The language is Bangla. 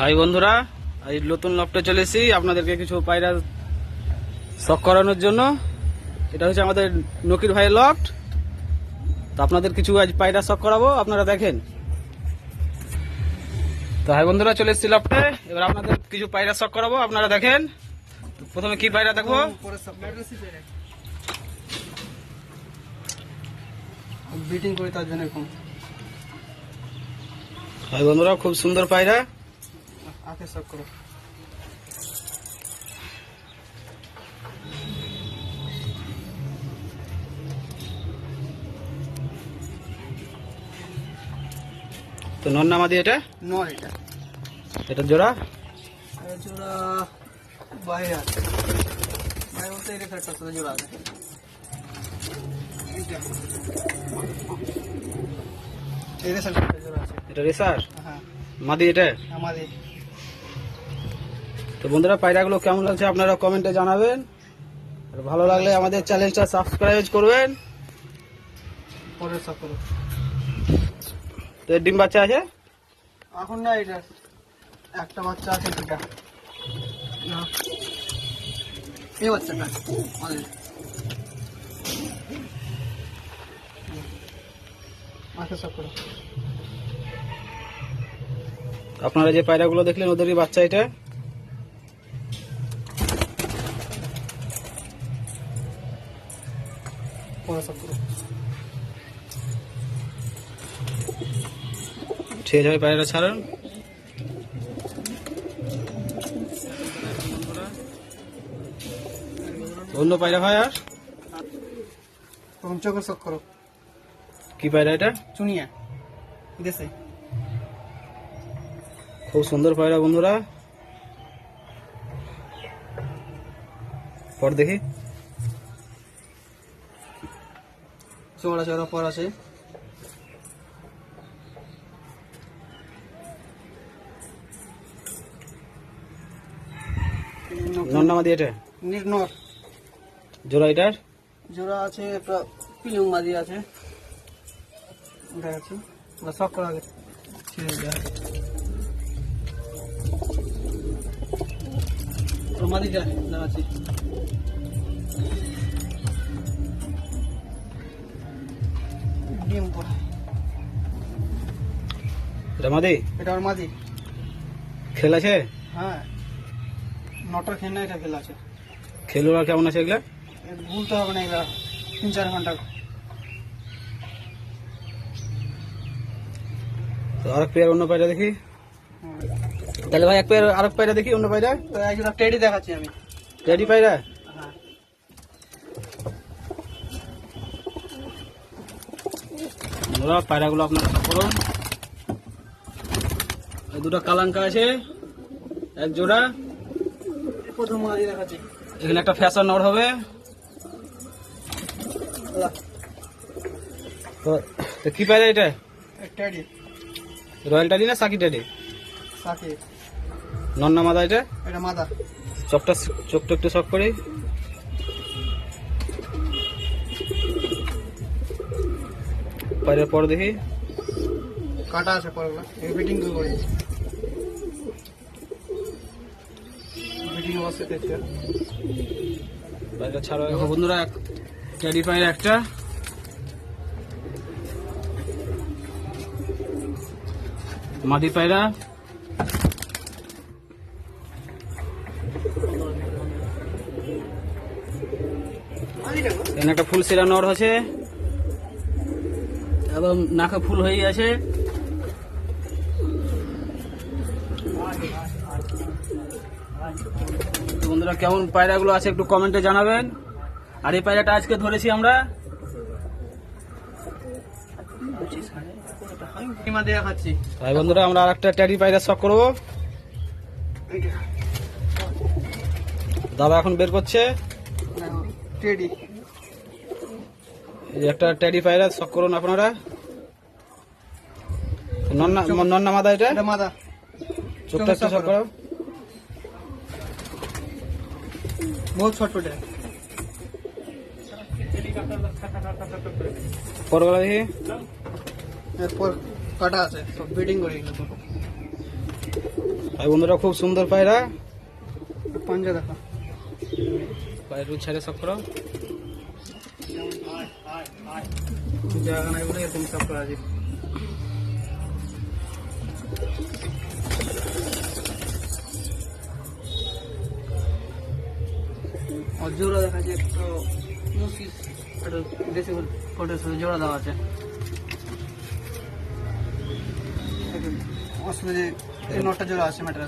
হাই বন্ধুরা আজ নতুন লফটে চলে এসেছি। আপনাদেরকে কিছু পায়রা শখ করানোর জন্য। এটা হচ্ছে আমাদের নকির ভাইয়ের লফট তো আপনাদের কিছু আজ পায়রা শখ করাবো আপনারা দেখেন। তো হাই বন্ধুরা চলে এসেছি লফটে এবার আপনাদের কিছু পায়রা শখ করাবো আপনারা দেখেন। প্রথমে কি পায়রা দেখব? বিটিং করে তার জন্য হাই বন্ধুরা খুব সুন্দর পায়রা। আঁকে সব করো। তো নন্নামাদি এটা? নয় এটা। এটা জোড়া? জোড়া বাইরে আছে। বাইরে বলতে এটা সাথে জোড়া আছে। এই রেসার জোড়া আছে। এটা রেসার হ্যাঁ। মাদি এটা? আমাদের তো বন্ধুরা পায়রাগুলো কেমন লাগছে আপনারা কমেন্টে জানাবেন। আর ভালো লাগলে আমাদের চ্যানেলটা সাবস্ক্রাইব করবেন। তো ডিম বাচ্চা আছে? এখন না এটা একটা বাচ্চা আছে দুটা এই বাচ্চাটা। আপনারা যে পায়রাগুলো দেখলেন ওদেরই বাচ্চা এটা? আছে ভাই পায়রাটা ছাড়ুন অন্য পায়রা ভাই আর? পঞ্চকে সব করো। কি পায়রা এটা? চুনিয়া। দেশে। খুব সুন্দর পায়রা বন্ধুরা। পর দেখি। চৌড়া চৌড়া পর আছে। নন্নামাদি এটা? নির্নর। জোড়া এটার? জোড়া আছে একটা পিলুম মাদি আছে। দেখাচ্ছি। ওটা সব করা আগে। ছেড়ে দেওয়া মাদিটা দেখাচ্ছি। এটা মাদি? এটা ওর মাদি। খেল আছে? হ্যাঁ। নটার খেলনা এটা খেলা আছে। খেলুয়া কেমন আছে এগুলা? ভুলতে হবে না এগুলা। তিন চার ঘণ্টা। তো আরেক পেয়ার অন্য পায়রা দেখি। তাহলে ভাই এক পেয়ার আরেক পায়রা দেখি অন্য পায়রা একজোড়া টেডি দেখাচ্ছি আমি। রেডি পায়রা হ্যাঁ। পায়রাগুলো আপনারা করুন দুটো কালাঙ্কা আছে, এক জোড়া। প্রথম এখানে একটা ফ্যাশন নর হবে। তো কি পায়রা এটা? রয়্যাল টাডি না সাকি টাডি সাথে নন্না মাদা এটা? এটা মাদা চোখটা চোখটা একটু শখ করি। পায়রার পর দেখি। কাটা আছে এই ফিটিং করে করি ফিটিং অবশ্যই দেখতে পায়রা ছাড়া দেখো বন্ধুরা পায়রা একটা। মাদি পায়রা। এখানে একটা ফুল সেরা নর আছে। এবং নাকে ফুল হয়ে আছে। তো বন্ধুরা কেমন পায়রাগুলো আছে একটু কমেন্টে জানাবেন। আর এই পায়রাটা আজকে ধরেছি আমরা? তাই বন্ধুরা আমরা আর একটা ট্যাডি পায়রা শখ করব। দাদা এখন বের করছে। একটা ট্যাডি পায়রা শখ করুন আপনারা। নন্না মাদা এটা? এটা মাদা। চোখটা একটু শখ করো। বহুত ছটফট है। পরগলা দেখি এরপর কাটা আছে সব বিডিং করে গেল আর বন্ধুরা খুব সুন্দর পায়রা পাঞ্জা দেখা পায়রা ছেড়ে শখ করো জায়গা নাই বলে এরকম সব করা আছে জোড়া দেখা যাচ্ছে একটু মুসি একটু দেশি কোটের সাথে জোড়া দেওয়া আছে। অসুবিধে নটা জোড়া আছে ম্যাটার